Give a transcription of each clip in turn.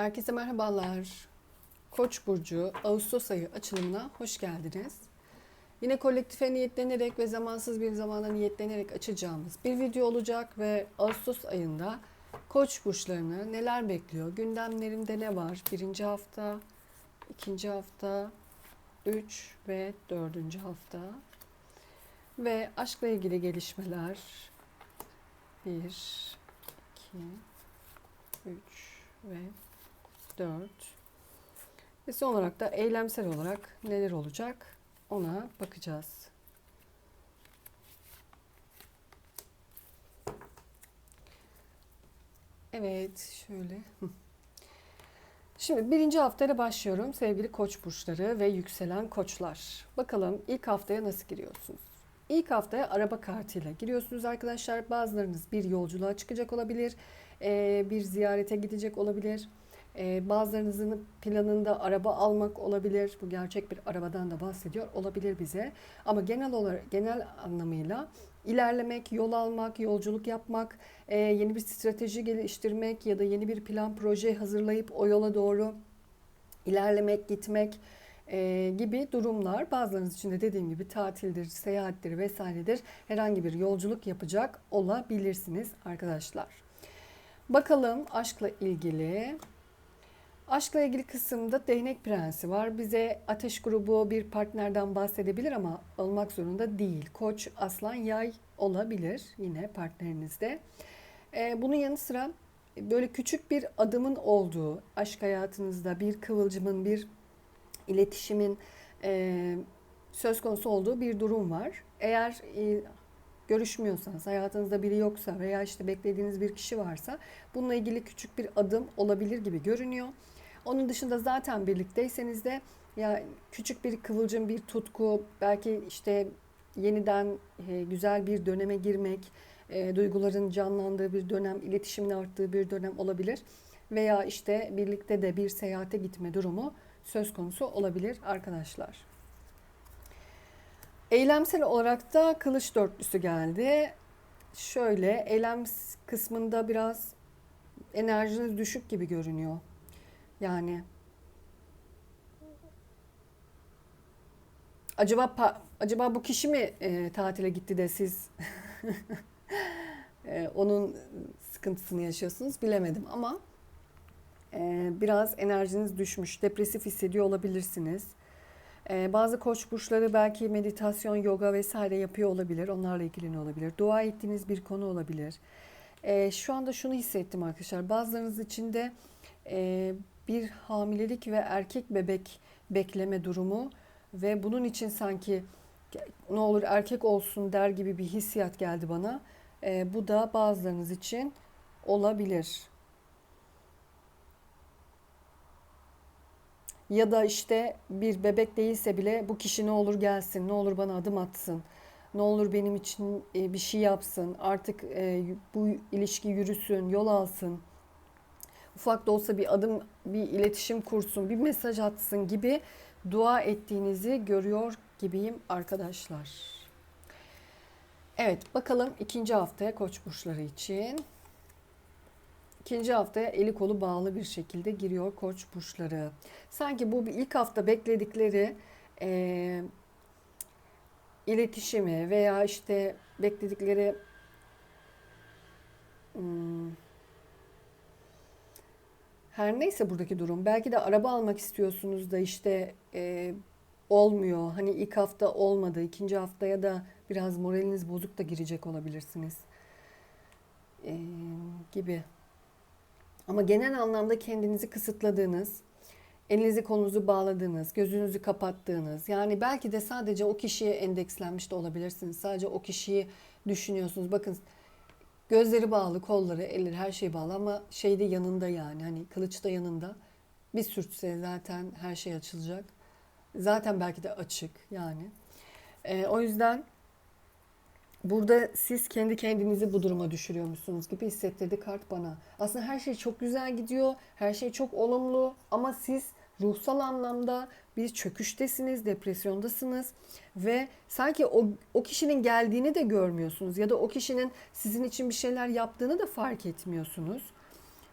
Herkese merhabalar. Koç burcu Ağustos ayı açılımına hoş geldiniz. Yine kolektife niyetlenerek ve zamansız bir zamana niyetlenerek açacağımız bir video olacak ve Ağustos ayında Koç burçlarını neler bekliyor? Gündemlerinde ne var? Birinci hafta, ikinci hafta, üç ve dördüncü hafta ve aşkla ilgili gelişmeler. Bir, iki, üç ve 4. Ve son olarak da eylemsel olarak neler olacak ona bakacağız. Evet şöyle. Şimdi birinci haftayla başlıyorum sevgili koç burçları ve yükselen koçlar. Bakalım ilk haftaya nasıl giriyorsunuz? İlk haftaya araba kartıyla giriyorsunuz arkadaşlar. Bazılarınız bir yolculuğa çıkacak olabilir, bir ziyarete gidecek olabilir. Ee, bazılarınızın planında araba almak olabilir. Bu gerçek bir arabadan da bahsediyor olabilir bize. Ama genel olarak genel anlamıyla ilerlemek, yol almak, yolculuk yapmak, e, yeni bir strateji geliştirmek ya da yeni bir plan proje hazırlayıp o yola doğru ilerlemek, gitmek e, gibi durumlar. Bazılarınız için de dediğim gibi tatildir, seyahattir vesairedir. Herhangi bir yolculuk yapacak olabilirsiniz arkadaşlar. Bakalım aşkla ilgili. Aşkla ilgili kısımda değnek prensi var. Bize ateş grubu bir partnerden bahsedebilir ama olmak zorunda değil. Koç, aslan, yay olabilir yine partnerinizde. Ee, bunun yanı sıra böyle küçük bir adımın olduğu aşk hayatınızda bir kıvılcımın, bir iletişimin e, söz konusu olduğu bir durum var. Eğer e, görüşmüyorsanız, hayatınızda biri yoksa veya işte beklediğiniz bir kişi varsa bununla ilgili küçük bir adım olabilir gibi görünüyor. Onun dışında zaten birlikteyseniz de ya küçük bir kıvılcım, bir tutku, belki işte yeniden e, güzel bir döneme girmek, e, duyguların canlandığı bir dönem, iletişimin arttığı bir dönem olabilir. Veya işte birlikte de bir seyahate gitme durumu söz konusu olabilir arkadaşlar. Eylemsel olarak da kılıç dörtlüsü geldi. Şöyle eylem kısmında biraz enerjiniz düşük gibi görünüyor. Yani acaba acaba bu kişi mi e, tatile gitti de siz e, onun sıkıntısını yaşıyorsunuz bilemedim ama e, biraz enerjiniz düşmüş, depresif hissediyor olabilirsiniz. E, bazı koç burçları belki meditasyon, yoga vesaire yapıyor olabilir, onlarla ilgileniyor olabilir. Dua ettiğiniz bir konu olabilir. E, şu anda şunu hissettim arkadaşlar, bazılarınız için de e, bir hamilelik ve erkek bebek bekleme durumu ve bunun için sanki ne olur erkek olsun der gibi bir hissiyat geldi bana. E, bu da bazılarınız için olabilir. Ya da işte bir bebek değilse bile bu kişi ne olur gelsin, ne olur bana adım atsın, ne olur benim için bir şey yapsın, artık bu ilişki yürüsün, yol alsın ufak da olsa bir adım, bir iletişim kursun, bir mesaj atsın gibi dua ettiğinizi görüyor gibiyim arkadaşlar. Evet bakalım ikinci haftaya koç burçları için. İkinci haftaya eli kolu bağlı bir şekilde giriyor koç burçları. Sanki bu ilk hafta bekledikleri e, iletişimi veya işte bekledikleri hmm, her neyse buradaki durum. Belki de araba almak istiyorsunuz da işte e, olmuyor. Hani ilk hafta olmadı. ikinci haftaya da biraz moraliniz bozuk da girecek olabilirsiniz. E, gibi. Ama genel anlamda kendinizi kısıtladığınız, elinizi kolunuzu bağladığınız, gözünüzü kapattığınız, yani belki de sadece o kişiye endekslenmiş de olabilirsiniz. Sadece o kişiyi düşünüyorsunuz. Bakın Gözleri bağlı, kolları, elleri her şey bağlı ama şey de yanında yani hani kılıç da yanında. Bir sürtse zaten her şey açılacak. Zaten belki de açık yani. Ee, o yüzden burada siz kendi kendinizi bu duruma düşürüyormuşsunuz gibi hissettirdi kart bana. Aslında her şey çok güzel gidiyor, her şey çok olumlu ama siz ruhsal anlamda bir çöküştesiniz, depresyondasınız ve sanki o, o kişinin geldiğini de görmüyorsunuz ya da o kişinin sizin için bir şeyler yaptığını da fark etmiyorsunuz.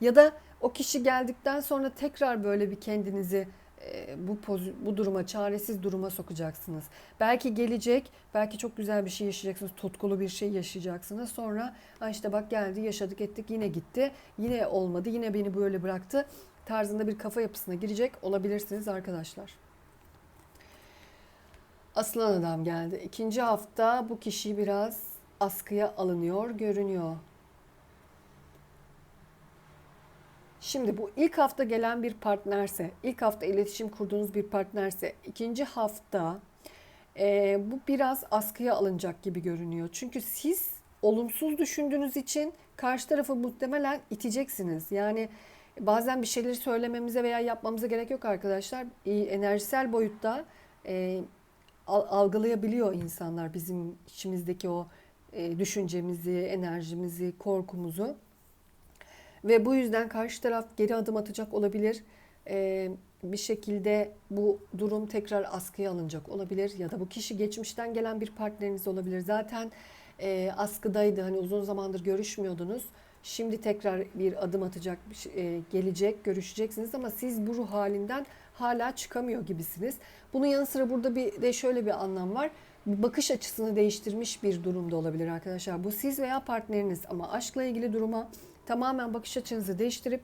Ya da O kişi geldikten sonra tekrar böyle bir kendinizi e, bu pozi- bu duruma, çaresiz duruma sokacaksınız. Belki gelecek, belki çok güzel bir şey yaşayacaksınız, tutkulu bir şey yaşayacaksınız. Sonra "Aa işte bak geldi, yaşadık, ettik, yine gitti, yine olmadı, yine beni böyle bıraktı tarzında bir kafa yapısına girecek olabilirsiniz arkadaşlar. Aslan adam geldi. İkinci hafta bu kişi biraz askıya alınıyor, görünüyor. Şimdi bu ilk hafta gelen bir partnerse, ilk hafta iletişim kurduğunuz bir partnerse, ikinci hafta e, bu biraz askıya alınacak gibi görünüyor. Çünkü siz olumsuz düşündüğünüz için karşı tarafı muhtemelen iteceksiniz. Yani bazen bir şeyleri söylememize veya yapmamıza gerek yok arkadaşlar. E, enerjisel boyutta e, al- algılayabiliyor insanlar bizim içimizdeki o e, düşüncemizi, enerjimizi, korkumuzu. Ve bu yüzden karşı taraf geri adım atacak olabilir. Ee, bir şekilde bu durum tekrar askıya alınacak olabilir. Ya da bu kişi geçmişten gelen bir partneriniz olabilir. Zaten e, askıdaydı. Hani uzun zamandır görüşmüyordunuz. Şimdi tekrar bir adım atacak, şey- e, gelecek, görüşeceksiniz ama siz bu ruh halinden hala çıkamıyor gibisiniz. Bunun yanı sıra burada bir de şöyle bir anlam var. Bakış açısını değiştirmiş bir durumda olabilir arkadaşlar. Bu siz veya partneriniz ama aşkla ilgili duruma tamamen bakış açınızı değiştirip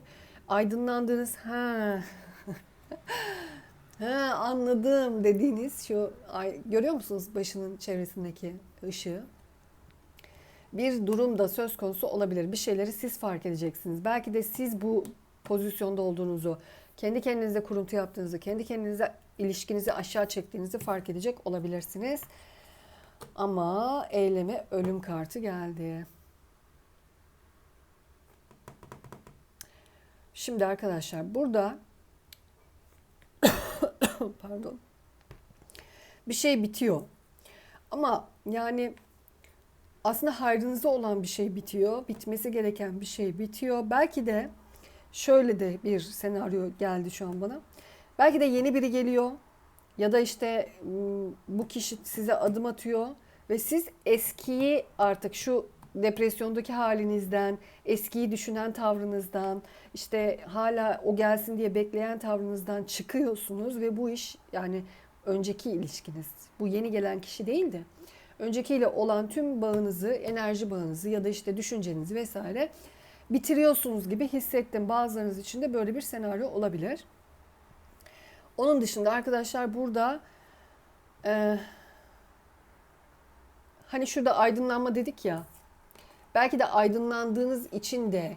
aydınlandığınız ha ha anladım dediğiniz şu ay, görüyor musunuz başının çevresindeki ışığı? Bir durum da söz konusu olabilir. Bir şeyleri siz fark edeceksiniz. Belki de siz bu pozisyonda olduğunuzu, kendi kendinize kuruntu yaptığınızı, kendi kendinize ilişkinizi aşağı çektiğinizi fark edecek olabilirsiniz. Ama eyleme ölüm kartı geldi. Şimdi arkadaşlar burada pardon bir şey bitiyor. Ama yani aslında hayrınıza olan bir şey bitiyor. Bitmesi gereken bir şey bitiyor. Belki de şöyle de bir senaryo geldi şu an bana. Belki de yeni biri geliyor ya da işte m, bu kişi size adım atıyor ve siz eskiyi artık şu depresyondaki halinizden, eskiyi düşünen tavrınızdan, işte hala o gelsin diye bekleyen tavrınızdan çıkıyorsunuz ve bu iş yani önceki ilişkiniz, bu yeni gelen kişi değil de öncekiyle olan tüm bağınızı, enerji bağınızı ya da işte düşüncenizi vesaire bitiriyorsunuz gibi hissettim. Bazılarınız için de böyle bir senaryo olabilir. Onun dışında arkadaşlar burada e, hani şurada aydınlanma dedik ya. Belki de aydınlandığınız için de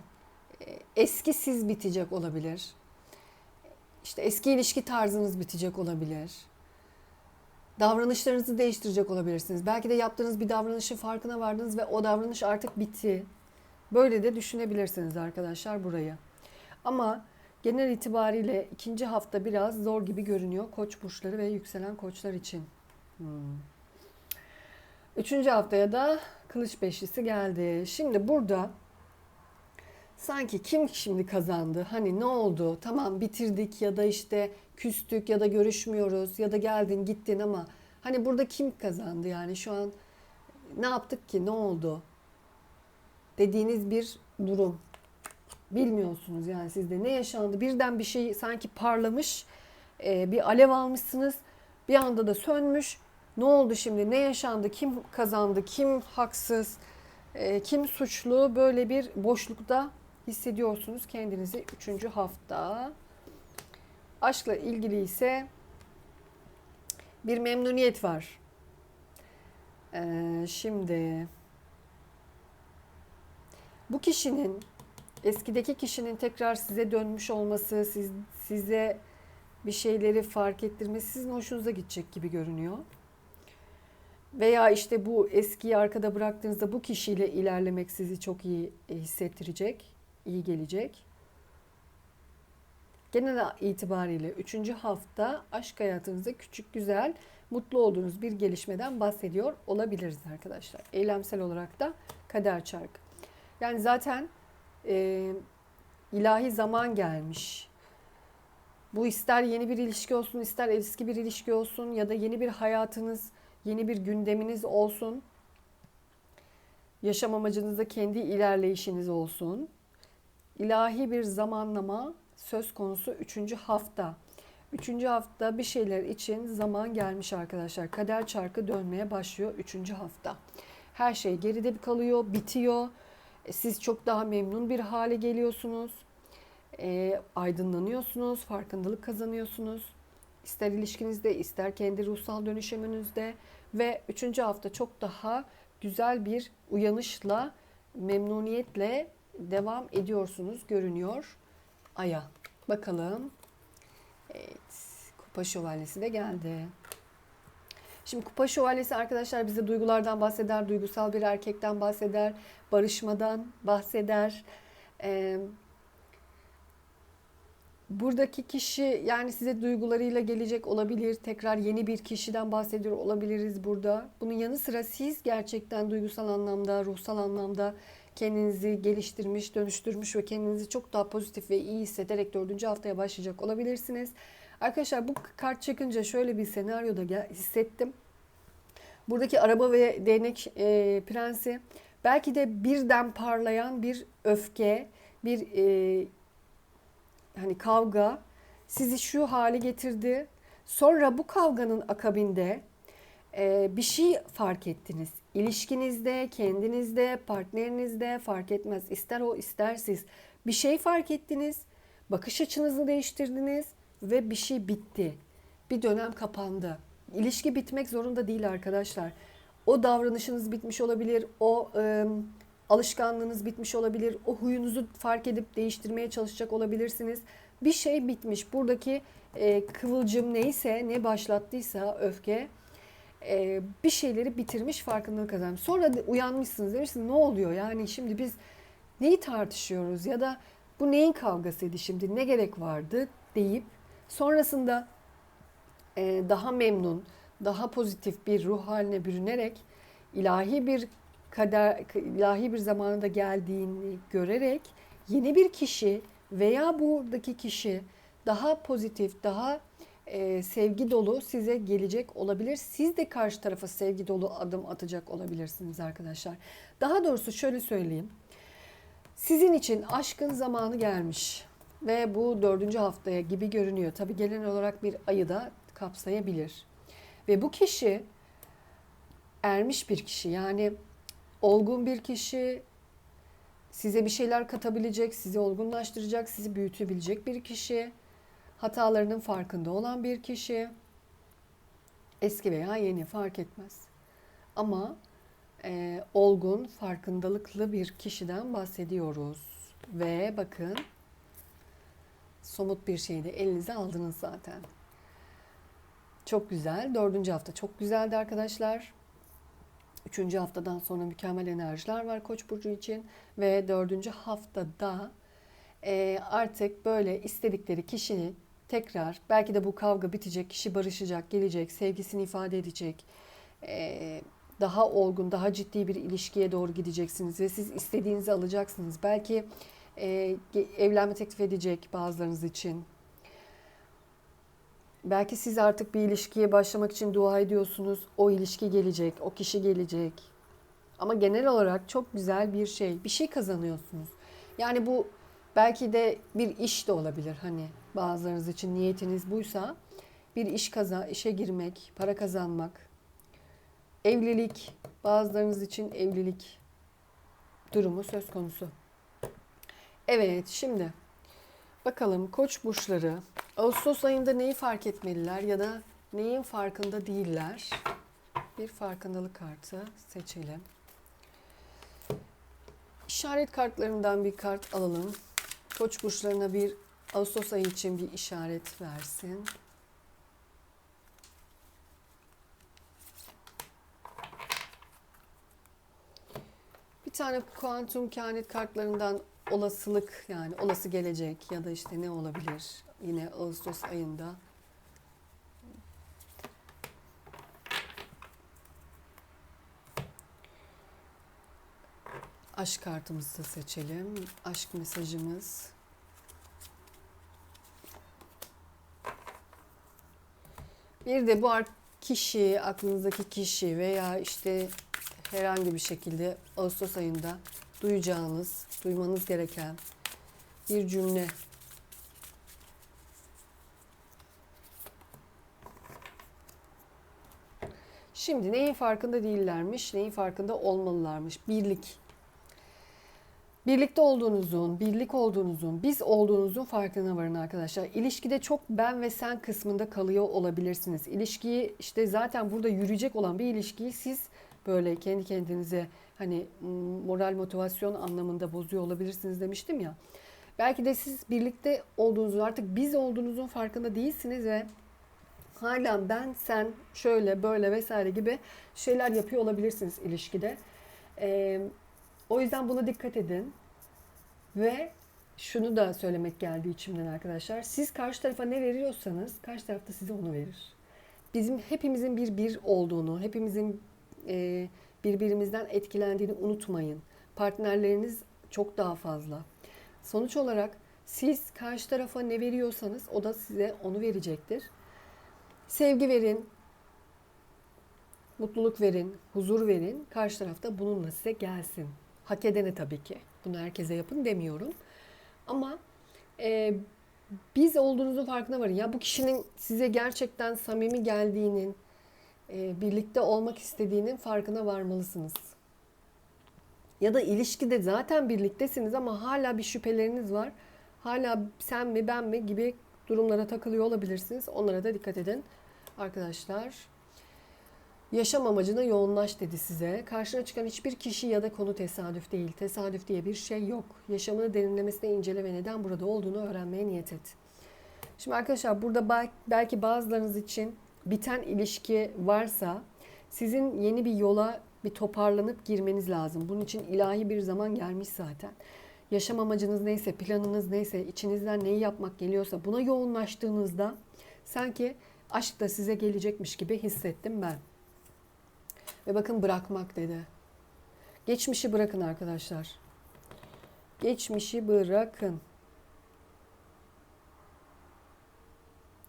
e, eski siz bitecek olabilir. İşte eski ilişki tarzınız bitecek olabilir. Davranışlarınızı değiştirecek olabilirsiniz. Belki de yaptığınız bir davranışın farkına vardınız ve o davranış artık bitti. Böyle de düşünebilirsiniz arkadaşlar burayı. Ama genel itibariyle ikinci hafta biraz zor gibi görünüyor koç burçları ve yükselen koçlar için. Hmm. Üçüncü haftaya da kılıç beşlisi geldi. Şimdi burada sanki kim şimdi kazandı? Hani ne oldu? Tamam bitirdik ya da işte küstük ya da görüşmüyoruz ya da geldin gittin ama hani burada kim kazandı yani şu an ne yaptık ki ne oldu? Dediğiniz bir durum. Bilmiyorsunuz yani sizde ne yaşandı? Birden bir şey sanki parlamış, e, bir alev almışsınız. Bir anda da sönmüş. Ne oldu şimdi? Ne yaşandı? Kim kazandı? Kim haksız? E, kim suçlu? Böyle bir boşlukta hissediyorsunuz kendinizi. Üçüncü hafta. Aşkla ilgili ise bir memnuniyet var. E, şimdi bu kişinin eskideki kişinin tekrar size dönmüş olması, siz, size bir şeyleri fark ettirmesi sizin hoşunuza gidecek gibi görünüyor. Veya işte bu eskiyi arkada bıraktığınızda bu kişiyle ilerlemek sizi çok iyi hissettirecek, iyi gelecek. Genel itibariyle 3. hafta aşk hayatınızda küçük, güzel, mutlu olduğunuz bir gelişmeden bahsediyor olabiliriz arkadaşlar. Eylemsel olarak da kader çarkı. Yani zaten e, ilahi zaman gelmiş. Bu ister yeni bir ilişki olsun, ister eski bir ilişki olsun ya da yeni bir hayatınız, yeni bir gündeminiz olsun. Yaşam amacınızda kendi ilerleyişiniz olsun. İlahi bir zamanlama söz konusu 3. hafta. 3. hafta bir şeyler için zaman gelmiş arkadaşlar. Kader çarkı dönmeye başlıyor 3. hafta. Her şey geride kalıyor, bitiyor. E, Siz çok daha memnun bir hale geliyorsunuz. E, aydınlanıyorsunuz, farkındalık kazanıyorsunuz. İster ilişkinizde, ister kendi ruhsal dönüşümünüzde ve 3. hafta çok daha güzel bir uyanışla, memnuniyetle devam ediyorsunuz görünüyor Ay'a. Bakalım. Evet, Kupa Şövalyesi de geldi. Şimdi Kupa Şövalyesi arkadaşlar bize duygulardan bahseder, duygusal bir erkekten bahseder, barışmadan bahseder. Ee, buradaki kişi yani size duygularıyla gelecek olabilir. Tekrar yeni bir kişiden bahsediyor olabiliriz burada. Bunun yanı sıra siz gerçekten duygusal anlamda, ruhsal anlamda kendinizi geliştirmiş, dönüştürmüş ve kendinizi çok daha pozitif ve iyi hissederek dördüncü haftaya başlayacak olabilirsiniz. Arkadaşlar bu kart çıkınca şöyle bir senaryoda hissettim. Buradaki araba ve değnek e, prensi belki de birden parlayan bir öfke, bir e, hani kavga sizi şu hale getirdi. Sonra bu kavganın akabinde bir şey fark ettiniz. İlişkinizde, kendinizde, partnerinizde fark etmez. İster o ister siz. Bir şey fark ettiniz. Bakış açınızı değiştirdiniz ve bir şey bitti. Bir dönem kapandı. İlişki bitmek zorunda değil arkadaşlar. O davranışınız bitmiş olabilir. O e, alışkanlığınız bitmiş olabilir. O huyunuzu fark edip değiştirmeye çalışacak olabilirsiniz. Bir şey bitmiş. Buradaki e, kıvılcım neyse, ne başlattıysa öfke e, bir şeyleri bitirmiş farkındalık kazanmış. Sonra uyanmışsınız demişsiniz ne oluyor yani şimdi biz neyi tartışıyoruz ya da bu neyin kavgasıydı şimdi ne gerek vardı deyip sonrasında e, daha memnun, daha pozitif bir ruh haline bürünerek ilahi bir kader, ilahi bir zamanında geldiğini görerek yeni bir kişi veya buradaki kişi daha pozitif, daha e, sevgi dolu size gelecek olabilir. Siz de karşı tarafa sevgi dolu adım atacak olabilirsiniz arkadaşlar. Daha doğrusu şöyle söyleyeyim. Sizin için aşkın zamanı gelmiş ve bu dördüncü haftaya gibi görünüyor. Tabi genel olarak bir ayı da kapsayabilir. Ve bu kişi ermiş bir kişi yani olgun bir kişi, size bir şeyler katabilecek, sizi olgunlaştıracak, sizi büyütebilecek bir kişi, hatalarının farkında olan bir kişi, eski veya yeni fark etmez. Ama e, olgun, farkındalıklı bir kişiden bahsediyoruz. Ve bakın somut bir şeyi de elinize aldınız zaten. Çok güzel. Dördüncü hafta çok güzeldi arkadaşlar. Üçüncü haftadan sonra mükemmel enerjiler var Koç burcu için ve dördüncü haftada e, artık böyle istedikleri kişinin tekrar belki de bu kavga bitecek, kişi barışacak, gelecek, sevgisini ifade edecek, daha olgun, daha ciddi bir ilişkiye doğru gideceksiniz ve siz istediğinizi alacaksınız. Belki evlenme teklif edecek bazılarınız için. Belki siz artık bir ilişkiye başlamak için dua ediyorsunuz. O ilişki gelecek, o kişi gelecek. Ama genel olarak çok güzel bir şey. Bir şey kazanıyorsunuz. Yani bu belki de bir iş de olabilir. Hani bazılarınız için niyetiniz buysa bir iş kaza, işe girmek, para kazanmak, evlilik, bazılarınız için evlilik durumu söz konusu. Evet, şimdi bakalım Koç burçları Ağustos ayında neyi fark etmeliler ya da neyin farkında değiller? Bir farkındalık kartı seçelim. İşaret kartlarından bir kart alalım. Koç burçlarına bir Ağustos ayı için bir işaret versin. Bir tane kuantum kehanet kartlarından olasılık yani olası gelecek ya da işte ne olabilir yine Ağustos ayında. Aşk kartımızı da seçelim. Aşk mesajımız. Bir de bu kişi, aklınızdaki kişi veya işte herhangi bir şekilde Ağustos ayında duyacağınız, duymanız gereken bir cümle. Şimdi neyin farkında değillermiş, neyin farkında olmalılarmış? Birlik. Birlikte olduğunuzun, birlik olduğunuzun, biz olduğunuzun farkına varın arkadaşlar. İlişkide çok ben ve sen kısmında kalıyor olabilirsiniz. İlişkiyi işte zaten burada yürüyecek olan bir ilişkiyi siz böyle kendi kendinize hani moral motivasyon anlamında bozuyor olabilirsiniz demiştim ya. Belki de siz birlikte olduğunuzun artık biz olduğunuzun farkında değilsiniz ve hala ben sen şöyle böyle vesaire gibi şeyler yapıyor olabilirsiniz ilişkide. Ee, o yüzden buna dikkat edin. Ve şunu da söylemek geldi içimden arkadaşlar. Siz karşı tarafa ne veriyorsanız karşı taraf da size onu verir. Bizim hepimizin bir bir olduğunu, hepimizin e, birbirimizden etkilendiğini unutmayın. Partnerleriniz çok daha fazla. Sonuç olarak siz karşı tarafa ne veriyorsanız o da size onu verecektir. Sevgi verin, mutluluk verin, huzur verin. Karşı tarafta bununla size gelsin. Hak edene tabii ki. Bunu herkese yapın demiyorum. Ama e, biz olduğunuzun farkına varın. Ya bu kişinin size gerçekten samimi geldiğinin, e, birlikte olmak istediğinin farkına varmalısınız. Ya da ilişkide zaten birliktesiniz ama hala bir şüpheleriniz var. Hala sen mi ben mi gibi durumlara takılıyor olabilirsiniz. Onlara da dikkat edin arkadaşlar. Yaşam amacına yoğunlaş dedi size. Karşına çıkan hiçbir kişi ya da konu tesadüf değil. Tesadüf diye bir şey yok. Yaşamını derinlemesine incele ve neden burada olduğunu öğrenmeye niyet et. Şimdi arkadaşlar burada belki bazılarınız için biten ilişki varsa sizin yeni bir yola bir toparlanıp girmeniz lazım. Bunun için ilahi bir zaman gelmiş zaten. Yaşam amacınız neyse, planınız neyse, içinizden neyi yapmak geliyorsa buna yoğunlaştığınızda sanki aşk da size gelecekmiş gibi hissettim ben. Ve bakın bırakmak dedi. Geçmişi bırakın arkadaşlar. Geçmişi bırakın.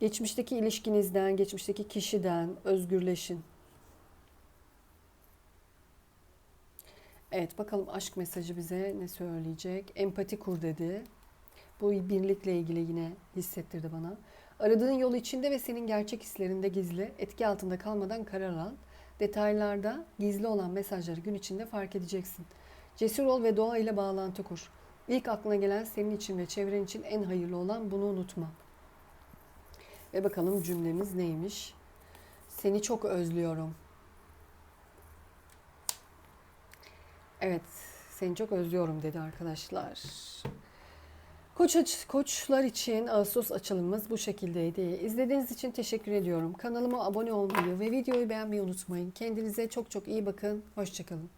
Geçmişteki ilişkinizden, geçmişteki kişiden özgürleşin. Evet bakalım aşk mesajı bize ne söyleyecek? Empati kur dedi. Bu birlikle ilgili yine hissettirdi bana. Aradığın yol içinde ve senin gerçek hislerinde gizli. Etki altında kalmadan karar al. Detaylarda gizli olan mesajları gün içinde fark edeceksin. Cesur ol ve doğa ile bağlantı kur. İlk aklına gelen senin için ve çevren için en hayırlı olan bunu unutma. Ve bakalım cümlemiz neymiş? Seni çok özlüyorum. Evet, seni çok özlüyorum dedi arkadaşlar. Koç koçlar için Ağustos açılımımız bu şekildeydi. İzlediğiniz için teşekkür ediyorum. Kanalıma abone olmayı ve videoyu beğenmeyi unutmayın. Kendinize çok çok iyi bakın. Hoşçakalın.